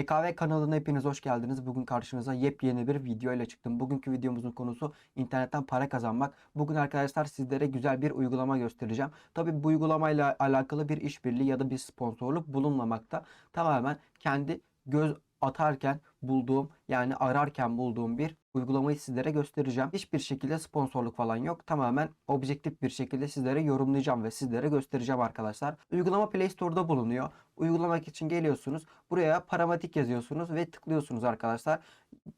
TKV kanalına hepiniz hoş geldiniz. Bugün karşınıza yepyeni bir video ile çıktım. Bugünkü videomuzun konusu internetten para kazanmak. Bugün arkadaşlar sizlere güzel bir uygulama göstereceğim. Tabi bu uygulamayla alakalı bir işbirliği ya da bir sponsorluk bulunmamakta. Tamamen kendi göz atarken bulduğum yani ararken bulduğum bir uygulamayı sizlere göstereceğim. Hiçbir şekilde sponsorluk falan yok. Tamamen objektif bir şekilde sizlere yorumlayacağım ve sizlere göstereceğim arkadaşlar. Uygulama Play Store'da bulunuyor. Uygulamak için geliyorsunuz. Buraya paramatik yazıyorsunuz ve tıklıyorsunuz arkadaşlar.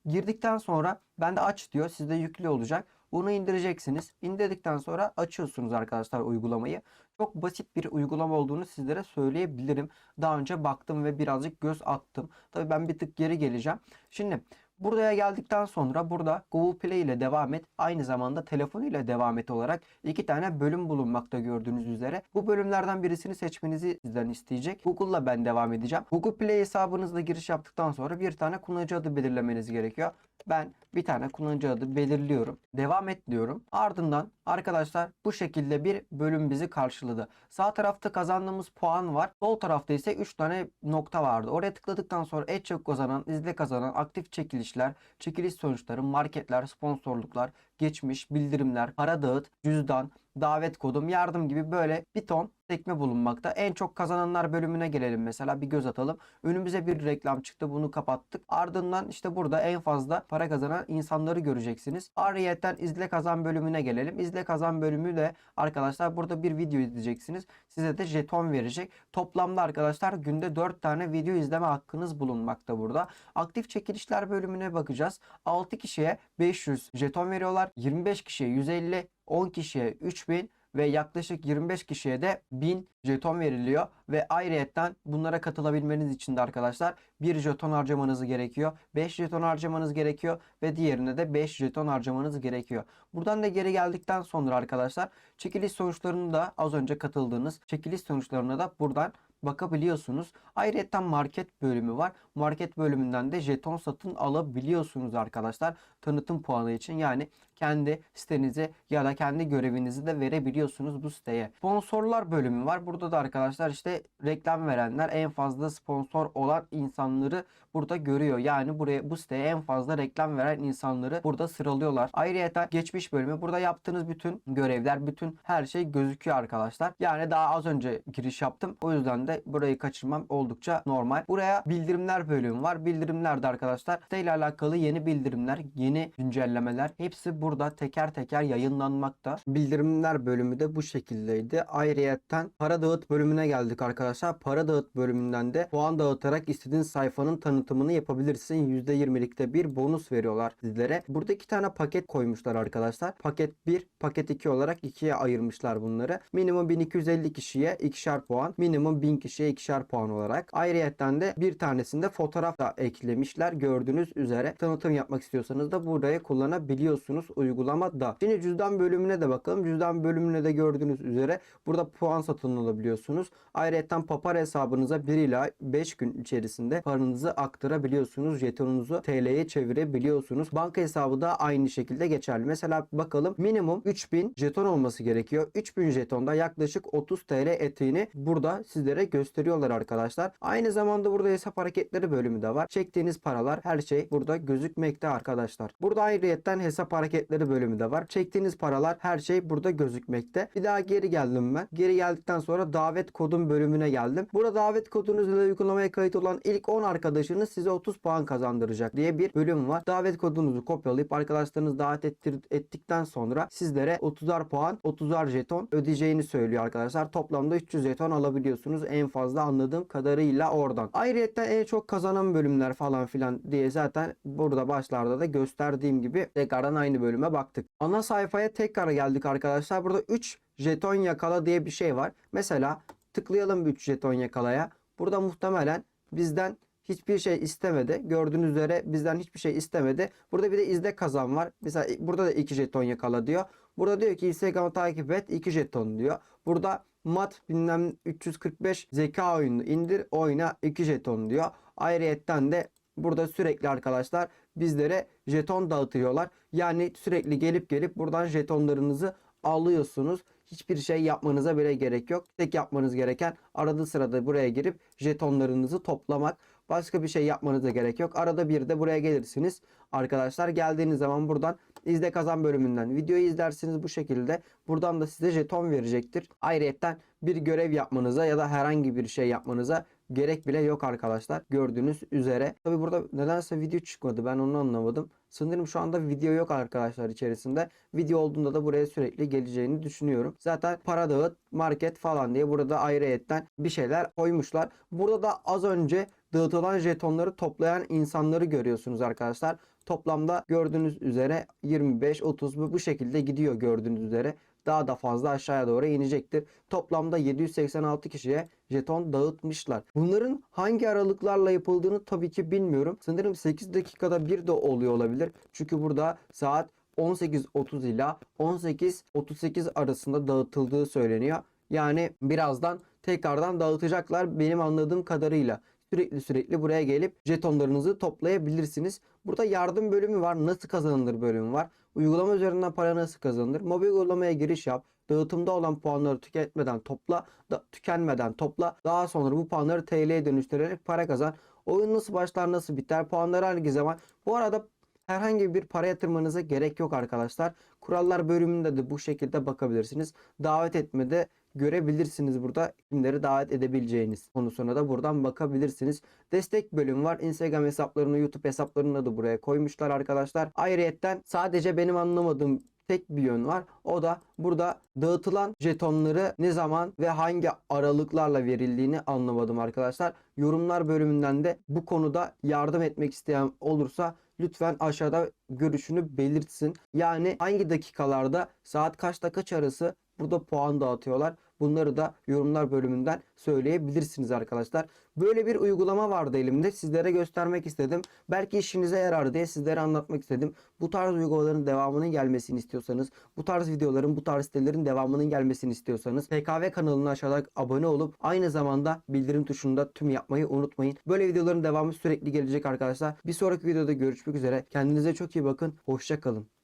Girdikten sonra bende aç diyor. Sizde yüklü olacak. Bunu indireceksiniz. İndirdikten sonra açıyorsunuz arkadaşlar uygulamayı. Çok basit bir uygulama olduğunu sizlere söyleyebilirim. Daha önce baktım ve birazcık göz attım. Tabii ben bir tık geri geleceğim. Şimdi Buraya geldikten sonra burada Google Play ile devam et. Aynı zamanda telefon ile devam et olarak iki tane bölüm bulunmakta gördüğünüz üzere. Bu bölümlerden birisini seçmenizi sizden isteyecek. Google'la ben devam edeceğim. Google Play hesabınızla giriş yaptıktan sonra bir tane kullanıcı adı belirlemeniz gerekiyor. Ben bir tane kullanıcı adı belirliyorum. Devam et diyorum. Ardından arkadaşlar bu şekilde bir bölüm bizi karşıladı. Sağ tarafta kazandığımız puan var. Sol tarafta ise 3 tane nokta vardı. Oraya tıkladıktan sonra en çok kazanan, izle kazanan, aktif çekilişler, çekiliş sonuçları, marketler, sponsorluklar, geçmiş, bildirimler, para dağıt, cüzdan, davet kodum, yardım gibi böyle bir ton sekme bulunmakta. En çok kazananlar bölümüne gelelim mesela bir göz atalım. Önümüze bir reklam çıktı bunu kapattık. Ardından işte burada en fazla para kazanan insanları göreceksiniz. Ariyetten izle kazan bölümüne gelelim. İzle kazan bölümü de arkadaşlar burada bir video izleyeceksiniz. Size de jeton verecek. Toplamda arkadaşlar günde 4 tane video izleme hakkınız bulunmakta burada. Aktif çekilişler bölümüne bakacağız. 6 kişiye 500 jeton veriyorlar. 25 kişiye 150, 10 kişiye 3000 ve yaklaşık 25 kişiye de 1000 jeton veriliyor ve ayrıyetten bunlara katılabilmeniz için de arkadaşlar 1 jeton harcamanız gerekiyor. 5 jeton harcamanız gerekiyor ve diğerine de 5 jeton harcamanız gerekiyor. Buradan da geri geldikten sonra arkadaşlar çekiliş sonuçlarını da az önce katıldığınız çekiliş sonuçlarına da buradan bakabiliyorsunuz. Ayrıca market bölümü var. Market bölümünden de jeton satın alabiliyorsunuz arkadaşlar. Tanıtım puanı için yani kendi sitenize ya da kendi görevinizi de verebiliyorsunuz bu siteye. Sponsorlar bölümü var. Burada da arkadaşlar işte reklam verenler en fazla sponsor olan insanları burada görüyor. Yani buraya bu siteye en fazla reklam veren insanları burada sıralıyorlar. Ayrıca geçmiş bölümü burada yaptığınız bütün görevler, bütün her şey gözüküyor arkadaşlar. Yani daha az önce giriş yaptım. O yüzden de burayı kaçırmam oldukça normal. Buraya bildirimler bölümü var. Bildirimlerde arkadaşlar siteyle alakalı yeni bildirimler, yeni güncellemeler hepsi burada teker teker yayınlanmakta. Bildirimler bölümü de bu şekildeydi. Ayrıyetten para dağıt bölümüne geldik arkadaşlar. Para dağıt bölümünden de puan dağıtarak istediğin sayfanın tanıtımını yapabilirsin. %20'likte bir bonus veriyorlar sizlere. Burada iki tane paket koymuşlar arkadaşlar. Paket 1, paket 2 olarak ikiye ayırmışlar bunları. Minimum 1250 kişiye ikişer puan. Minimum 1000 kişiye ikişer puan olarak. Ayrıyetten de bir tanesinde fotoğraf da eklemişler. Gördüğünüz üzere tanıtım yapmak istiyorsanız da buraya kullanabiliyorsunuz uygulamada. Şimdi cüzdan bölümüne de bakalım. Cüzdan bölümüne de gördüğünüz üzere burada puan satın alabiliyorsunuz. Ayrıca papar hesabınıza 1 ila 5 gün içerisinde paranızı aktarabiliyorsunuz. Jetonunuzu TL'ye çevirebiliyorsunuz. Banka hesabı da aynı şekilde geçerli. Mesela bakalım minimum 3000 jeton olması gerekiyor. 3000 jetonda yaklaşık 30 TL etiğini burada sizlere gösteriyorlar arkadaşlar. Aynı zamanda burada hesap hareketleri bölümü de var. Çektiğiniz paralar her şey burada gözükmekte arkadaşlar. Burada ayrıyetten hesap hareketleri bölümü de var. Çektiğiniz paralar her şey burada gözükmekte. Bir daha geri geldim ben. Geri geldikten sonra davet kodum bölümüne geldim. Burada davet kodunuzla uygulamaya kayıt olan ilk 10 arkadaşınız size 30 puan kazandıracak diye bir bölüm var. Davet kodunuzu kopyalayıp arkadaşlarınızı davet ettir, ettikten sonra sizlere 30'ar puan, 30'ar jeton ödeyeceğini söylüyor arkadaşlar. Toplamda 300 jeton alabiliyorsunuz en fazla anladığım kadarıyla oradan. Ayrıca en çok kazanan bölümler falan filan diye zaten burada başlarda da gösterdiğim gibi tekrardan aynı bölüme baktık. Ana sayfaya tekrar geldik arkadaşlar. Burada 3 jeton yakala diye bir şey var. Mesela tıklayalım 3 jeton yakalaya. Burada muhtemelen bizden hiçbir şey istemedi. Gördüğünüz üzere bizden hiçbir şey istemedi. Burada bir de izle kazan var. Mesela burada da 2 jeton yakala diyor. Burada diyor ki Instagram'ı takip et 2 jeton diyor. Burada mat bilmem 345 zeka oyunu indir oyna 2 jeton diyor. Ayrıyetten de burada sürekli arkadaşlar bizlere jeton dağıtıyorlar. Yani sürekli gelip gelip buradan jetonlarınızı alıyorsunuz. Hiçbir şey yapmanıza bile gerek yok. Tek yapmanız gereken arada sırada buraya girip jetonlarınızı toplamak. Başka bir şey yapmanıza gerek yok. Arada bir de buraya gelirsiniz. Arkadaşlar geldiğiniz zaman buradan izle kazan bölümünden videoyu izlersiniz bu şekilde. Buradan da size jeton verecektir. Ayrıyetten bir görev yapmanıza ya da herhangi bir şey yapmanıza gerek bile yok arkadaşlar. Gördüğünüz üzere. Tabi burada nedense video çıkmadı. Ben onu anlamadım. Sanırım şu anda video yok arkadaşlar içerisinde. Video olduğunda da buraya sürekli geleceğini düşünüyorum. Zaten para dağıt, market falan diye burada ayrıyetten bir şeyler koymuşlar. Burada da az önce dağıtılan jetonları toplayan insanları görüyorsunuz arkadaşlar. Toplamda gördüğünüz üzere 25 30 bu bu şekilde gidiyor gördüğünüz üzere. Daha da fazla aşağıya doğru inecektir. Toplamda 786 kişiye jeton dağıtmışlar. Bunların hangi aralıklarla yapıldığını tabii ki bilmiyorum. Sanırım 8 dakikada bir de oluyor olabilir. Çünkü burada saat 18.30 ila 18.38 arasında dağıtıldığı söyleniyor. Yani birazdan tekrardan dağıtacaklar benim anladığım kadarıyla. Sürekli sürekli buraya gelip jetonlarınızı toplayabilirsiniz. Burada yardım bölümü var. Nasıl kazanılır bölümü var. Uygulama üzerinden para nasıl kazanılır? Mobil uygulamaya giriş yap. Dağıtımda olan puanları tüketmeden topla, da, tükenmeden topla. Daha sonra bu puanları TL'ye dönüştürerek para kazan. Oyun nasıl başlar, nasıl biter? Puanları hangi zaman? Bu arada herhangi bir para yatırmanıza gerek yok arkadaşlar. Kurallar bölümünde de bu şekilde bakabilirsiniz. Davet etmede görebilirsiniz burada kimleri davet edebileceğiniz konusuna da buradan bakabilirsiniz. Destek bölümü var. Instagram hesaplarını, YouTube hesaplarını da buraya koymuşlar arkadaşlar. Ayrıyetten sadece benim anlamadığım tek bir yön var. O da burada dağıtılan jetonları ne zaman ve hangi aralıklarla verildiğini anlamadım arkadaşlar. Yorumlar bölümünden de bu konuda yardım etmek isteyen olursa lütfen aşağıda görüşünü belirtsin. Yani hangi dakikalarda saat kaçta kaç arası burada puan dağıtıyorlar. Bunları da yorumlar bölümünden söyleyebilirsiniz arkadaşlar. Böyle bir uygulama vardı elimde. Sizlere göstermek istedim. Belki işinize yarar diye sizlere anlatmak istedim. Bu tarz uygulamaların devamının gelmesini istiyorsanız, bu tarz videoların, bu tarz sitelerin devamının gelmesini istiyorsanız PKV kanalına aşağıda abone olup aynı zamanda bildirim tuşunda tüm yapmayı unutmayın. Böyle videoların devamı sürekli gelecek arkadaşlar. Bir sonraki videoda görüşmek üzere. Kendinize çok iyi bakın. Hoşça kalın.